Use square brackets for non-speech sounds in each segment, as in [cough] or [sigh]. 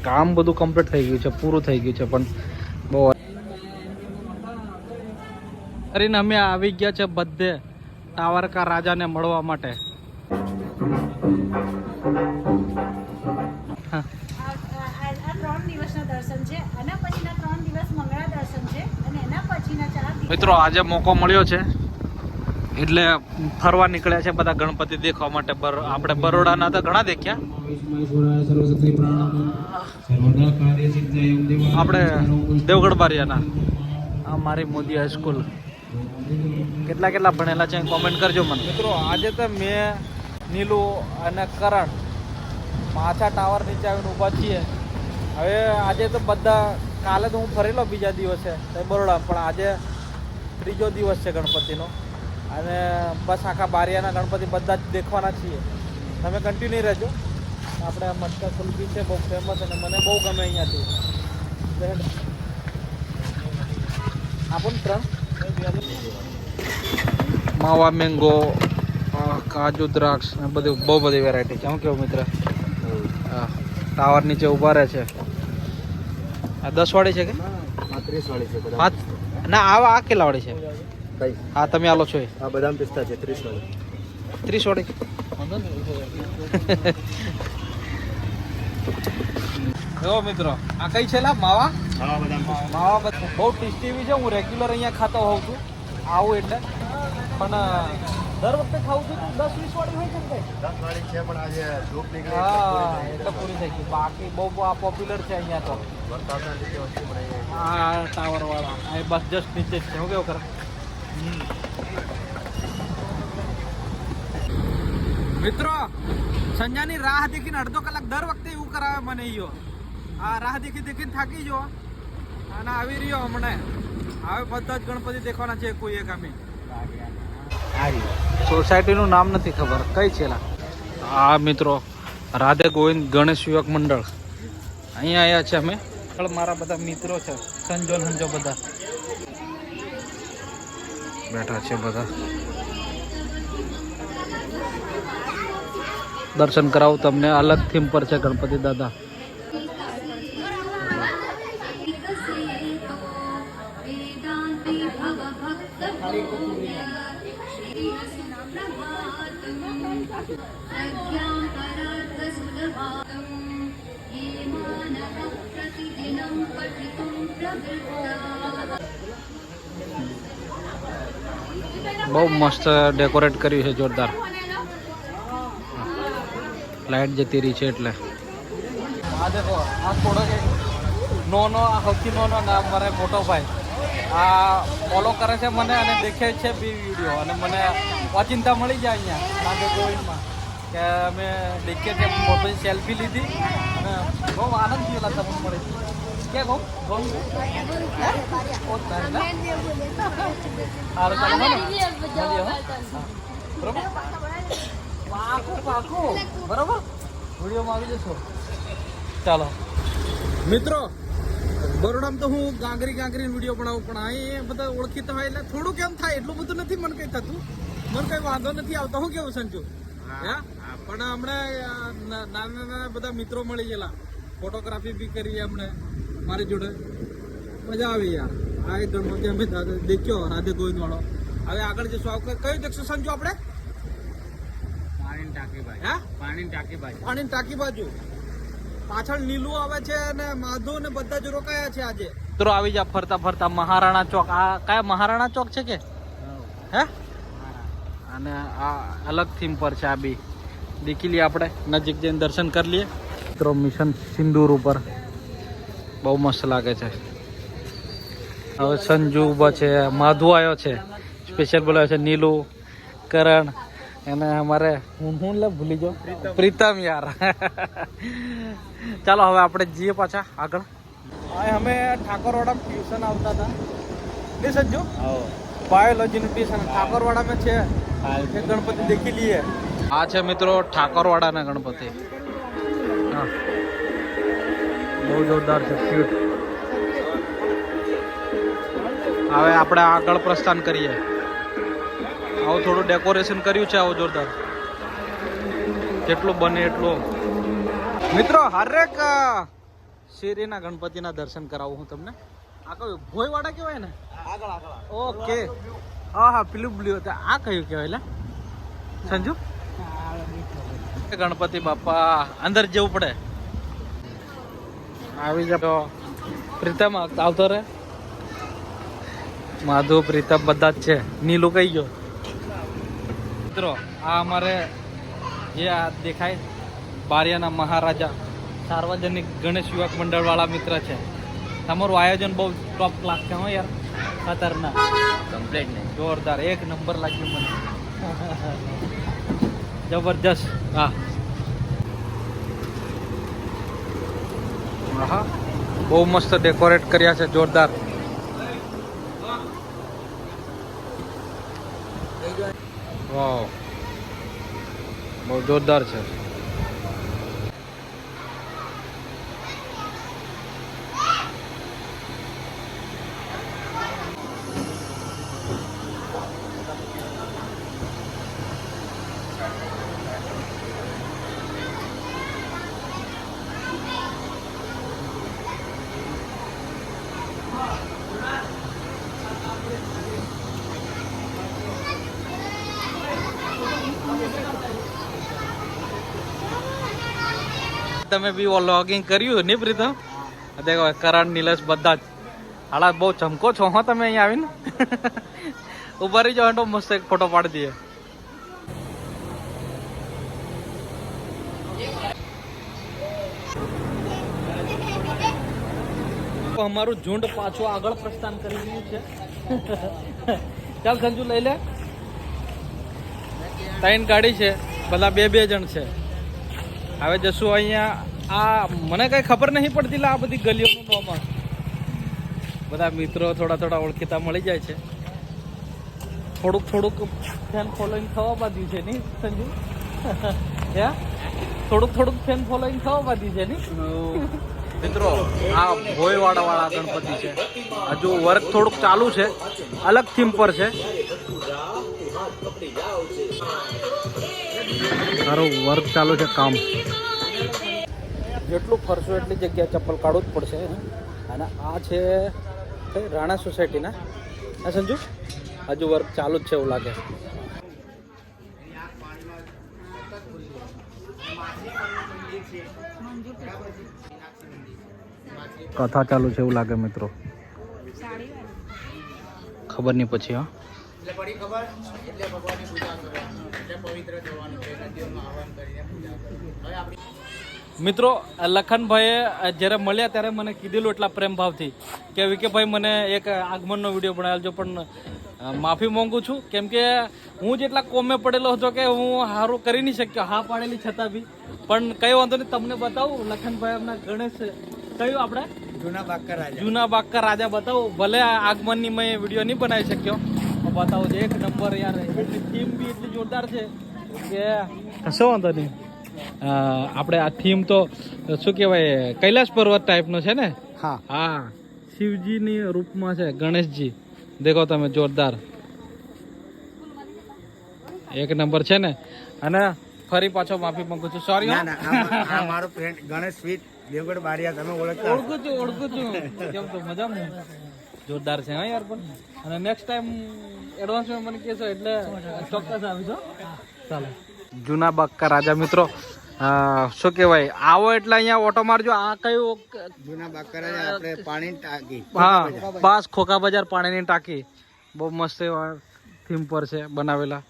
કામ બધું કમ્પ્લીટ થઈ ગયું છે પૂરું થઈ ગયું છે પણ બહુ કરીને અમે આવી ગયા છે બધે ટાવરકા રાજાને મળવા માટે. હા. આ આ- આ ત્રણ દિવસના દર્શન છે આના પછીના ત્રણ દિવસ મંગળા દર્શન છે અને એના પછીના ચાર દિવસ મિત્રો આજે મોકો મળ્યો છે. એટલે ફરવા નીકળ્યા છે બધા ગણપતિ દેખવા માટે. આપણે બરોડાના તો ઘણા દેખ્યા. આપણે દેવગઢ બારિયાના. આ મારી મોદી હાઈસ્કૂલ કેટલા કેટલા ભણેલા છે કોમેન્ટ કરજો મને. મિત્રો, આજે તો મેં નીલુ અને કરણ પાછા ટાવર નીચે આવીને ઊભા છીએ. હવે આજે તો બધા, કાલે તો હું ફરેલો બીજા દિવસે બરોડા, પણ આજે ત્રીજો દિવસ છે ગણપતિનો. અને બસ આખા બારિયાના ગણપતિ બધા જ દેખવાના છીએ. તમે કન્ટિન્યુ રહેજો. આપણે આ મટકા કુલ્ફી છે બહુ ફેમસ અને મને બહુ ગમે અહીંયાથી. આપણ ત્રણ? માવા મેંગો કાજુ દ્રાક્ષ ને બધી બહુ બધી વેરાયટી છે. શું કેવું મિત્ર? હા. ટાવર નીચે ઊભા રહે છે. આ દસ વાળી છે કે? ત્રીસ વાળી છે ના આવા આ કેટલા વાળી છે? કઈ? હા તમે આલો છો એ. આ બદામ પિસ્તા છે ત્રીસ વાળી. ત્રીસ વાળી? જો મિત્રો આ કઈ છે લા? માવા? હા માવા બહુ ટેસ્ટી બી છે હું રેગ્યુલર અહીંયા ખાતો હોઉં છું. આવું એટલે. પણ દર વખતે ખાઉં છું દસ વીસ વાળી હોય છે ને દસ વાળી છે પણ આજે ધૂપ હા એટલે પૂરી થઈ ગઈ. બાકી બહુ પોપ્યુલર છે અહીંયા તો. વરસાદના લીધે ઓછી ટાવર વાળા એ બસ જસ્ટ નીચે જ છે. હું કેવું કરે? મિત્રો સંજાની રાહ દેખીને અડધો કલાક દર વખતે એવું કરાવે મને ઈયો. આ રાહ દેખી દેખીને થાકી જો અને આવી રહ્યો હમણાં. હવે બધા જ ગણપતિ દેખવાના છે કોઈ એક અમે. સોસાયટીનું નામ નથી ખબર. કઈ છે લા આ મિત્રો. રાધે ગોવિંદ ગણેશ યુવક મંડળ. અહીંયા આવ્યા છે અમે. મારા બધા મિત્રો છે. સંજો સંજો બધા. બેઠા છે બધા. દર્શન કરાવું તમને. અલગ થીમ પર છે ગણપતિ દાદા. પ્રતિદિન પઠિતું પ્રવૃત્તા બહુ મસ્ત ડેકોરેટ કર્યું છે, જોરદાર. લાઈટ જતી રહી છે એટલે. આ દેખો, આ થોડો નોનો, આ સૌથી નોનો નામ મારે મોટો ભાઈ આ ફોલો કરે છે મને અને દેખે છે બી વીડિયો. અને મને અચિંતા મળી જાય અહીંયા. રાધે ગોવિંદમાં કે અમે દેખીએ છીએ મોટી સેલ્ફી લીધી. અને બહુ આનંદ થયેલા તમને મળી કે બહુ બહુ હે? બહુ જ સારું ને? સારું ચાલો મળો. મળીએ હો. હા. બરોબર પાકું પાકું બરોબર વિડીયોમાં આવી જશો ચાલો મિત્રો બરોડામાં તો હું ગાંગરી ગાંગરી વીડિયો બનાવું પણ અહીં એ બધા ઓળખીતા હોય એટલે થોડું કેમ થાય એટલું બધું નથી મને કઈ થતું મને કઈ વાંધો નથી આવતો હું કેવું સંજુ હે પણ હમણાં નાના નાના બધા મિત્રો મળી ગયેલા. ફોટોગ્રાફી બી કરી અમને મારી જોડે. મજા આવી યાર. આ એક ગણપતિ અમે દેખ્યો રાધે ગોવિંદ વાળો. હવે આગળ જે શોખ કયું દેખશું? સમજો આપણે. પાણી ટાંકી ભાઈ હે? પાણીની ટાંકી પાણીની ટાંકી બાજુ. પાછળ નીલું આવે છે અને માધો ને બધા જ રોકાયા છે આજે. મિત્રો આવી જા ફરતા ફરતા મહારાણા ચોક. આ કયા મહારાણા ચોક છે કે? હે. અને આ અલગ થીમ પર છે આ બી. દેખી લઈએ આપણે. નજીક જઈને દર્શન કરી લઈએ. મિત્રો મિશન સિંદૂર ઉપર. બહુ મસ્ત લાગે છે. હવે સંજુ ઊભા છે માધુ આવ્યો છે. સ્પેશિયલ બોલાવ્યો છે નીલુ કરણ અને અમારે હું હું લે ભૂલી જાઉં. પ્રીતમ યાર. ચાલો હવે આપણે જઈએ પાછા આગળ. હા અમે ઠાકોરવાડા ટ્યુશન આવતા હતા. નહીં સંજુ. બાયોલોજીનું ટ્યુશન ઠાકોરવાડામાં છે. ગણપતિ દેખી લઈએ. આ છે મિત્રો ઠાકોરવાડાના ગણપતિ. હા. બહુ જોરદાર છે. ક્યુટ હવે આપણે આગળ પ્રસ્થાન કરીએ. આવું થોડું ડેકોરેશન કર્યું છે આવું જોરદાર. જેટલું બને એટલું. મિત્રો હરેક શેરીના ગણપતિના દર્શન કરાવું હું તમને. આ કયું? ભોયવાડા કહેવાય ને? આગળ આગળ ઓકે. હા હા પેલું બ્લુ આ કયું કહેવાય એટલે સંજુ? ગણપતિ બાપા અંદર જવું પડે. આવી જાઓ. પ્રીતમ આવતો રે માધુ પ્રીતમ બધા જ છે. નીલું કઈ ગયો? મિત્રો આ અમારે જે આ દેખાય બારિયાના મહારાજા સાર્વજનિક ગણેશ યુવક મંડળ વાળા મિત્ર છે. તમારું આયોજન બહુ ટોપ ક્લાસ છે હો યાર. ખતરનાક. કમ્પ્લેટ નહીં. જોરદાર. એક નંબર લાગ્યું મને. જબરજસ્ત. હા. આહા બહુ મસ્ત ડેકોરેટ કર્યા છે જોરદાર. વાવ. બહુ જોરદાર છે. તમે બી લોગિંગ કર્યું ને પ્રીતમ? દેખો કરણ, નીલેશ બધા જ. હાલા બહુ ચમકો છો, હો, તમે અહીંયા આવીને? [laughs] ઊભા રહી જાઓ મસ્ત એક ફોટો પાડી દઈએ. અમારું ઝુંડ પાછું આગળ પ્રસ્થાન કરી રહ્યું છે. [laughs] ચાલ, સંજુ, લઈ લે. ત્રણ ગાડી છે, બધા બે બે જણ છે. હવે જશું અહીંયા. આ મને કઈ ખબર નહીં પડતી આ બધી ગલીઓનું નોમાં બધા મિત્રો થોડા થોડા ઓળખીતા મળી જાય છે. થોડુંક થોડુંક ફેન ફોલોઈંગ થવા બાંધ્યું છે નહીં, સંજુ? [laughs] થોડુંક થોડુંક ફેન ફોલોઈંગ થવા બાંધ્યું છે નહીં? મિત્રો, આ ભોયવાડા વાળા ગણપતિ છે. હજુ વર્ક થોડુંક ચાલુ છે. અલગ થીમ પર છે. સારું વર્ક ચાલુ છે, કામ. જેટલું ફરશું એટલી જગ્યા ચપ્પલ કાઢવું જ પડશે અને આ છે રાણા સોસાયટીના હા, સંજુ? હજુ વર્ક ચાલુ જ છે એવું લાગે. કથા ચાલુ છે એવું લાગે મિત્રો. ખબર નહીં પછી હા. મિત્રો લખનભાઈએ જ્યારે મળ્યા ત્યારે મને કીધેલું એટલા પ્રેમભાવથી કે વિકેભાઈ મને એક આગમનનો વીડિયો બનાવેલો પણ માફી માંગુ છું. કેમ કે હું જેટલા કોમે પડેલો હતો કે હું સારું કરી નહીં શક્યો. હા પાડેલી છતાં બી. પણ કઈ વાંધો નહીં તમને બતાવું. લખનભાઈ એમના ગણેશ કયું આપણે જૂના બાકર રાજા. જૂના બાગકા રાજા બતાવો. ભલે આગમનની મેં વીડિયો નહીં બનાવી શક્યો. પણ બતાવો છે એક નંબર યાર. એટલી થીમ બી એટલી જોરદાર છે કે કશો વાંધો નહીં. આપણે આ થીમ તો શું કહેવાય કૈલાસ પર્વત ટાઈપનો છે ને? હા. હા. શિવજીની રૂપમાં છે ગણેશજી. દેખો તમે જોરદાર. એક નંબર છે ને? અને ફરી પાછો માફી માંગુ છું. સોરી મારો ફ્રેન્ડ ગણેશ સ્વીટ દેવગઢ બારિયા તમે ઓળખતા ઓળખું છું ઓળખું છું. કેમ તો મજામાં? જોરદાર છે હા યાર પણ. અને નેક્સ્ટ ટાઈમ એડવાન્સમાં મને કહેશો એટલે ચોક્કસ આવીશો ચાલો. જૂના બક્કા રાજા મિત્રો શું કહેવાય? આવો એટલે અહીંયા ઓટો મારજો. આ કયું જૂના બક્કા રાજા આપણે પાણી ટાંકી. હા બસ ખોખા બજાર પાણીની ટાંકી. બહુ મસ્ત એવા થીમ પર છે બનાવેલા.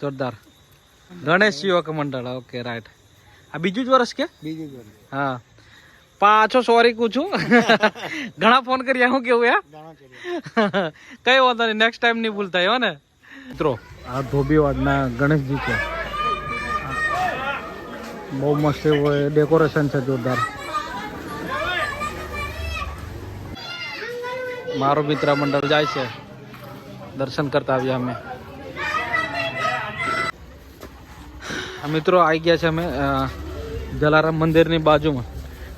જોરદાર. ગણેશ યુવક મંડળ ઓકે રાઈટ આ બીજું જ વર્ષ કે? બીજું વર્ષ. હા. પાછો સોરી કું છું. [laughs] ઘણા ફોન કર્યા હું કેવું ઘણો [laughs] કઈ વાંધો નહીં નેક્સ્ટ ટાઈમ નહીં ભૂલતા હો ને? મિત્રો આ ધોબીવાડના ગણેશજી છે. બહુ મસ્ત એવું ડેકોરેશન છે જોરદાર. મારો મિત્ર મંડળ જાય છે. દર્શન કરતા આવ્યા અમે. મિત્રો આવી ગયા છે અમે જલારામ મંદિરની બાજુમાં.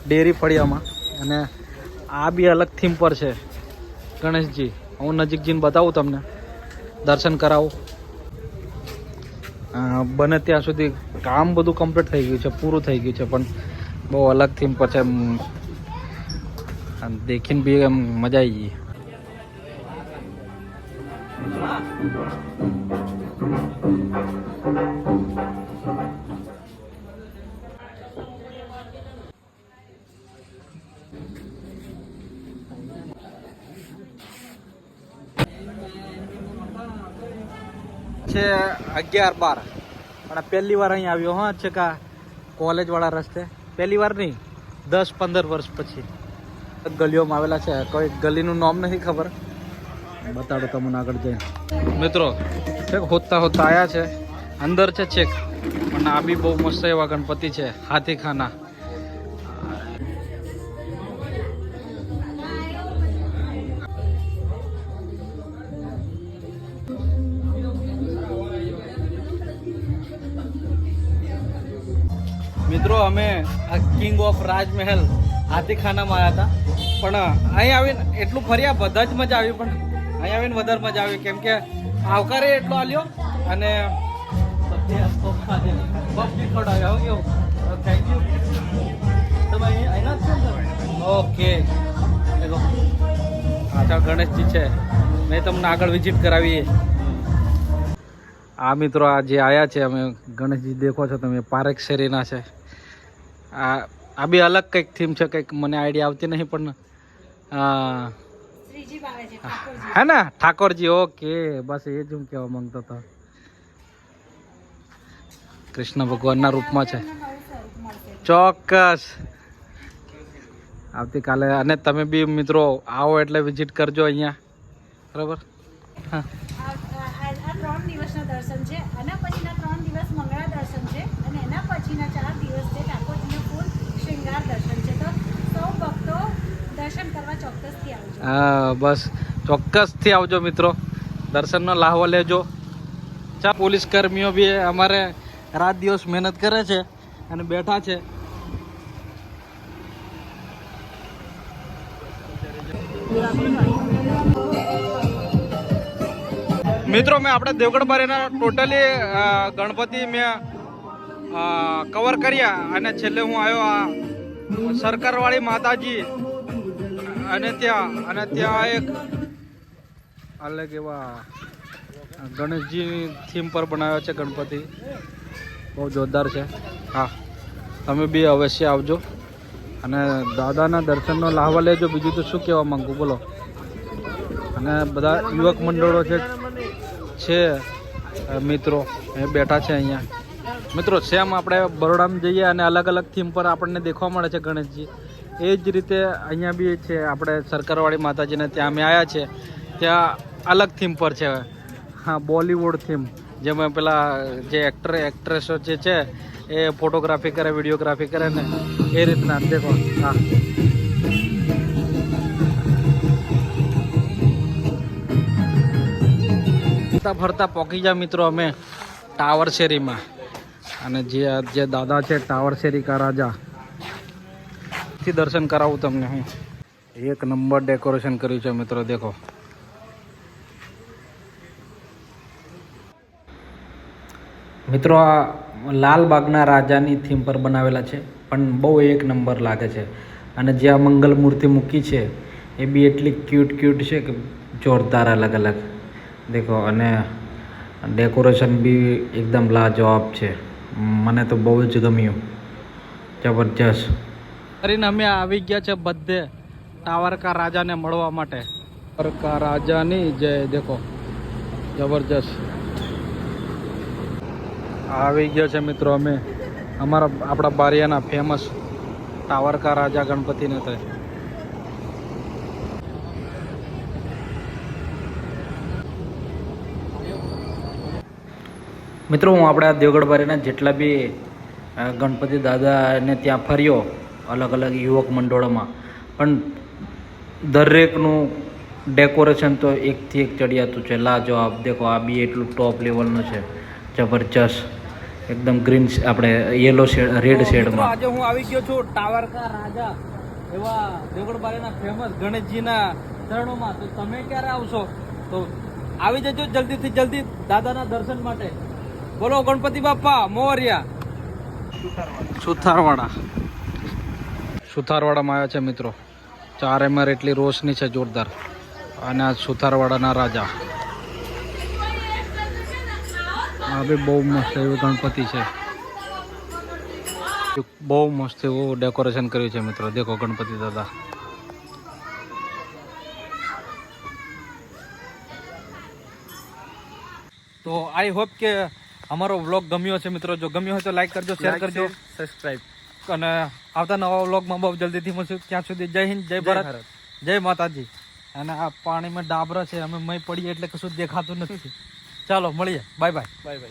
ડેરી ફળિયામાં. અને આ બી અલગ થીમ પર છે. ગણેશજી, હું નજીક જઈને બતાવું તમને. દર્શન કરાવું. બને ત્યાં સુધી કામ બધું કમ્પ્લીટ થઈ ગયું છે, પૂરું થઈ ગયું છે, પણ બહુ અલગ થીમ પર છે. દેખીને બી એમ મજા આવી ગઈ. છે અગિયાર બાર. પણ પહેલી વાર અહીં આવ્યો હા છે કા કોલેજવાળા રસ્તે. પહેલી વાર નહીં, દસ પંદર વર્ષ પછી. ગલીઓમાં આવેલા છે. કોઈ ગલીનું નામ નથી ખબર. બતાડો તમને આગળ જઈને. મિત્રો, છેક હોતા હોતા આવ્યા છે. અંદર છે છેક. પણ આ બી બહુ મસ્ત એવા ગણપતિ છે. હાથીખાના. મિત્રો, અમે આ કિંગ ઓફ રાજમહેલ હાથીખાનામાં આવ્યા હતા. પણ અહીં આવીને એટલું ફર્યા બધા જ મજા આવી, પણ અહીં આવીને વધારે મજા આવી. કેમ કે આવકારે એટલો આલ્યો અને ઓકે. પાછળ ગણેશજી છે. મેં તમને આગળ વિઝિટ કરાવી આ મિત્રો, આ જે આયા છે, અમે ગણેશજી દેખો છો, તમે પારેખ શેરીના છે. આ આ બી અલગ કંઈક થીમ છે કંઈક મને આઈડિયા આવતી નહીં પણ હે ને ઠાકોરજી ઓકે બસ એ જ હું કહેવા માંગતો હતો. કૃષ્ણ ભગવાનના રૂપમાં છે. ચોક્કસ. આવતીકાલે અને તમે બી મિત્રો આવો એટલે વિઝિટ કરજો અહીંયા. બરાબર? હા. આ આ- આ ત્રણ દિવસના દર્શન છે આના પછીના ત્રણ દિવસ મંગળા દર્શન છે અને એના પછીના ચાર દિવસ છે ઠાકોરજીનું ફૂલ શૃંગાર દર્શન છે તો સૌ ભક્તો હા, બસ. ચોક્કસથી આવજો મિત્રો. દર્શનનો લાહવો લેજો. ચા, પોલીસ કર્મીઓ બી અમારે રાત દિવસ મહેનત કરે છે અને બેઠા છે. મિત્રો, મેં આપણે દેવગઢ બારીના ટોટલી ગણપતિ મેં કવર કર્યા અને છેલ્લે હું આવ્યો આ સરકારવાળી માતાજી અને ત્યાં અને ત્યાં એક અલગ એવા ગણેશજી થીમ પર બનાવ્યો છે ગણપતિ. બહુ જોરદાર છે. હા, તમે બી અવશ્ય આવજો. અને દાદાના દર્શનનો લાહવા લેજો. બીજું તો શું કહેવા માગું, બોલો. અને બધા યુવક મંડળો છે છે, મિત્રો, એ બેઠા છે અહીંયા. મિત્રો, સેમ આપણે બરોડામાં જઈએ અને અલગ અલગ થીમ પર આપણને દેખવા મળે છે ગણેશજી. એ જ રીતે અહીંયા બી છે, આપણે સરકારવાળી માતાજીને ત્યાં અમે આવ્યા છે. ત્યાં અલગ થીમ પર છે. હા, બોલિવૂડ થીમ જેમાં પેલા જે એક્ટર એક્ટ્રેસો જે છે, એ ફોટોગ્રાફી કરે વિડીયોગ્રાફી કરે ને, એ રીતના. દેખો, હા. ફરતા ફરતા પોકી જા મિત્રો અમે ટાવર શેરીમાં અને જે જે દાદા છે ટાવર શેરી કા રાજા. થી દર્શન કરાવું તમને હું એક નંબર ડેકોરેશન કર્યું છે મિત્રો, દેખો. મિત્રો, આ લાલબાગના રાજાની થીમ પર બનાવેલા છે, પણ બહુ એક નંબર લાગે છે. અને જે આ મંગલ મૂર્તિ મૂકી છે, એ બી એટલી ક્યુટ ક્યુટ છે કે જોરદાર અલગ અલગ. દેખો, અને ડેકોરેશન બી એકદમ લાજવાબ છે. મને તો બહુ જ ગમ્યું. જબરજસ્ત. કરીને અમે આવી ગયા છે બધે ટાવર કા રાજાને મળવા માટે. ટાવર રાજાની જય, દેખો. જબરજસ્ત. આવી ગયા છે મિત્રો અમે. અમારા, આપણા બારિયાના ફેમસ ટાવર કા રાજા ગણપતિને તે. મિત્રો, હું આપણા દેવગઢ બારીના જેટલા બી ગણપતિ દાદાને ત્યાં ફર્યો અલગ અલગ યુવક મંડળોમાં. પણ દરેકનું ડેકોરેશન તો એકથી એક ચડિયાતું છે. લાજવાબ. દેખો આ બી એટલું ટોપ લેવલનું છે. જબરજસ્ત. એકદમ ગ્રીન આપણે યેલો શેડ રેડ શેડમાં આજે હું આવી ગયો છું ટાવર કા રાજા એવા દેવગઢબારીના ફેમસ ગણેશજીના ચરણોમાં. તો તમે ક્યારે આવશો? તો આવી જજો જલ્દીથી જલ્દી દાદાના દર્શન માટે. બોલો ગણપતિ બાપા મોરિયા સુથારવાડા. સુથારવાડામાં આવ્યા છે મિત્રો. ચાર માર એટલી રોશની છે જોરદાર. અને આ સુથારવાડાના રાજા. આ બી બહુ મસ્ત એવું ગણપતિ છે. બહુ મસ્ત એવું ડેકોરેશન કર્યું છે મિત્રો. દેખો ગણપતિ દાદા. તો આઈ હોપ કે અમારો વ્લોગ ગમ્યો છે મિત્રો. જો ગમ્યો હોય તો લાઈક કરજો શેર કરજો. સબસ્ક્રાઇબ અને આવતા નવા વ્લોગમાં બહુ જલ્દીથી મળશું. ત્યાં સુધી જય હિન્દ જય ભારત. જય માતાજી. અને આ પાણીમાં ડાબરા છે અમે મય પડીએ એટલે કશું દેખાતું નથી. ચાલો મળીએ. Bye bye. Bye bye.